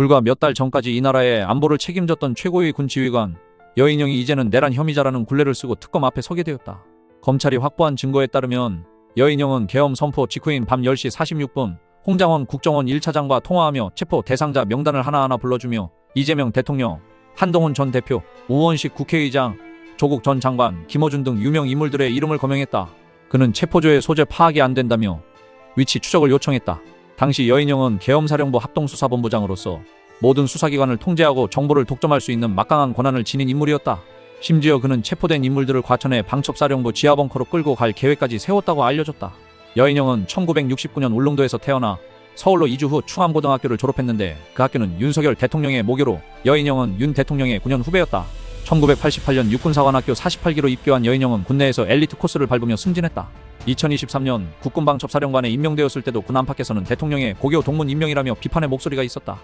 불과 몇 달 전까지 이 나라의 안보를 책임졌던 최고의 군 지휘관 여인영이 이제는 내란 혐의자라는 굴레를 쓰고 특검 앞에 서게 되었다. 검찰이 확보한 증거에 따르면 여인영은 계엄 선포 직후인 밤 10시 46분 홍장원 국정원 1차장과 통화하며 체포 대상자 명단을 하나하나 불러주며 이재명 대통령, 한동훈 전 대표, 우원식 국회의장, 조국 전 장관, 김어준 등 유명 인물들의 이름을 거명했다. 그는 체포조의 소재 파악이 안 된다며 위치 추적을 요청했다. 당시 여인영은 계엄사령부 합동수사본부장으로서 모든 수사기관을 통제하고 정보를 독점할 수 있는 막강한 권한을 지닌 인물이었다. 심지어 그는 체포된 인물들을 과천의 방첩사령부 지하벙커로 끌고 갈 계획까지 세웠다고 알려졌다. 여인영은 1969년 울릉도에서 태어나 서울로 이주 후 충암고등학교를 졸업했는데 그 학교는 윤석열 대통령의 모교로 여인영은 윤 대통령의 9년 후배였다. 1988년 육군사관학교 48기로 입교한 여인영은 군내에서 엘리트 코스를 밟으며 승진했다. 2023년 국군방첩사령관에 임명되었을 때도 군 안팎에서는 대통령의 고교 동문 임명이라며 비판의 목소리가 있었다.